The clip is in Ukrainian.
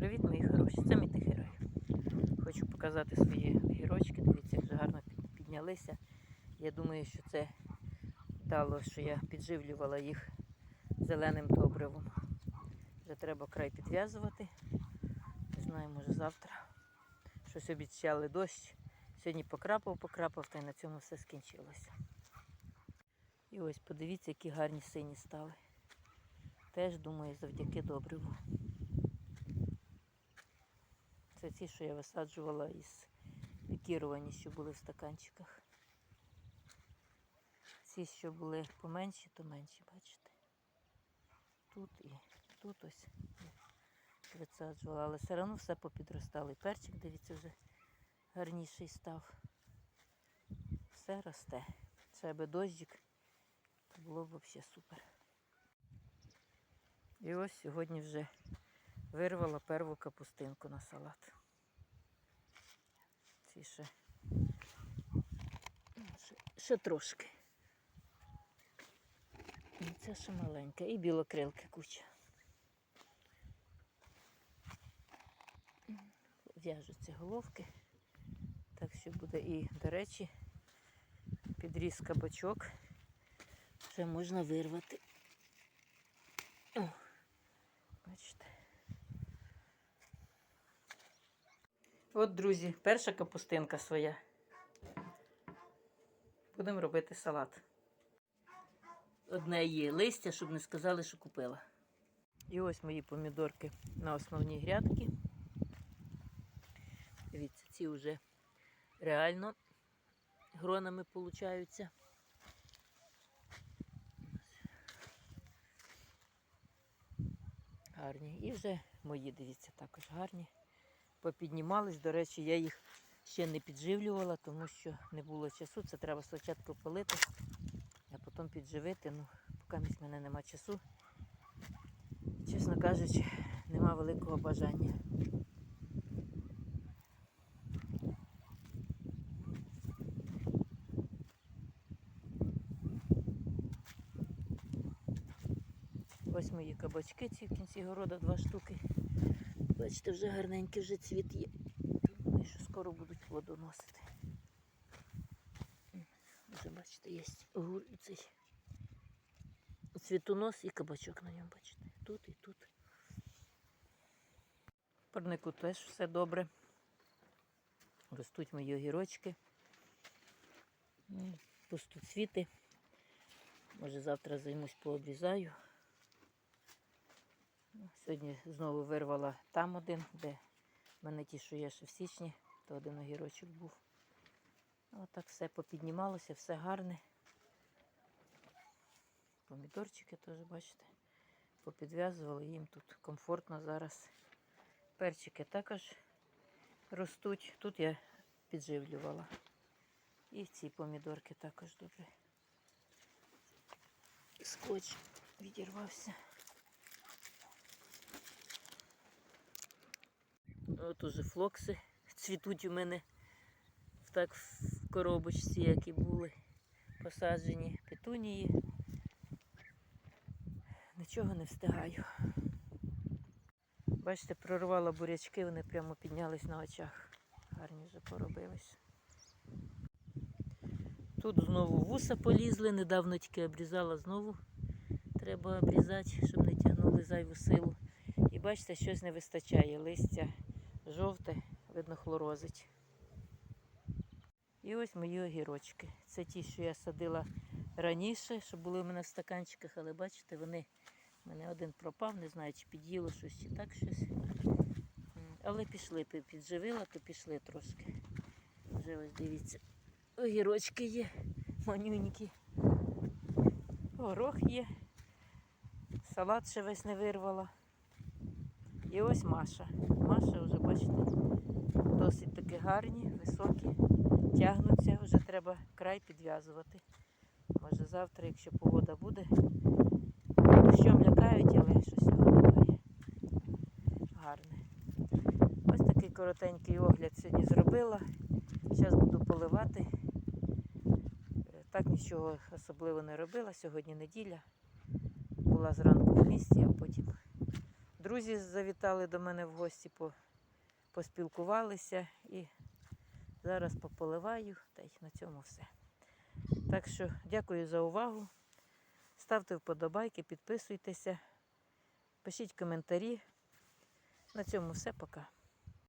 Привіт, мої хороші! Це мій тихий рай. Хочу показати свої гірочки. Дивіться, як вже гарно піднялися. Я думаю, що це дало, що я підживлювала їх зеленим добривом. Вже треба край підв'язувати. Не знаю, може завтра. Щось обіцяли дощ. Сьогодні покрапав, покрапав, та й на цьому все скінчилося. І ось подивіться, які гарні сині стали. Теж думаю, завдяки добриву. Це ті, що я висаджувала із пікіровані, що були в стаканчиках. Ці, що були поменші, то менші, бачите. Тут і тут ось висаджувала, але все одно все попідростало. І перчик, дивіться, вже гарніший став. Все росте. Ще би дощик, то було б взагалі супер. І ось сьогодні вже вирвала перву капустинку на салат. Ці ще, ще, ще трошки. І Це ще маленька. І білокрилки куча. В'яжуться головки. Так що буде і, до речі, підріз кабачок. Вже можна вирвати. О, бачите. От, друзі, перша капустинка своя. Будемо робити салат. Одне є листя, щоб не сказали, що купила. І ось мої помідорки на основній грядки. Дивіться, ці вже реально гронами получаються. Гарні. І вже мої, дивіться, також гарні. Попіднімались. До речі, я їх ще не підживлювала, тому що не було часу. Це треба спочатку полити, а потім підживити. Ну, поки в мене нема часу. Чесно кажучи, нема великого бажання. Ось мої кабачки ці в кінці города два штуки. Бачите, вже гарненький вже цвіт є. Думаю, що скоро будуть плодоносити. Вже бачите, є огур цей цвітонос і кабачок на ньому, бачите. Тут і тут. Парнику теж все добре. Ростуть мої огірочки. Пустоцвіти. Може завтра займусь пообрізаю. Сьогодні знову вирвала там один, де в мене ті, що є ще в січні, то один огірочок був. Отак все попіднімалося, все гарне. Помідорчики теж, бачите, попідв'язували, їм тут комфортно зараз. Перчики також ростуть. Тут я підживлювала. І ці помідорки також добре. Скотч відірвався. От уже флокси цвітуть у мене так в коробочці, які були посаджені петунії. Нічого не встигаю. Бачите, прорвала бурячки, вони прямо піднялись на очах. Гарні вже поробились. Тут знову вуса полізли, недавно тільки обрізала знову. Треба обрізати, щоб не тягнули зайву силу. І бачите, щось не вистачає. Листя жовте, видно, хлорозить. І ось мої огірочки. Це ті, що я садила раніше, що були у мене в стаканчиках, але бачите, вони у мене один пропав, не знаю, чи під'їло щось, чи так щось. Але пішли, підживила, то пішли трошки. Вже ось дивіться. Огірочки є, манюнькі. Горох є. Салат ще весь не вирвала. І ось Маша. Маша вже, бачите, досить таки гарні, високі, тягнуться, вже треба край підв'язувати. Може завтра, якщо погода буде. Дощом лякають, але щось немає. Гарне. Ось такий коротенький огляд сьогодні зробила. Зараз буду поливати. Е, Так нічого особливо не робила. Сьогодні неділя. Була зранку в місті, а потім друзі завітали до мене в гості, поспілкувалися і зараз пополиваю, та й на цьому все. Так що дякую за увагу. Ставте вподобайки, підписуйтеся, пишіть коментарі. На цьому все, пока.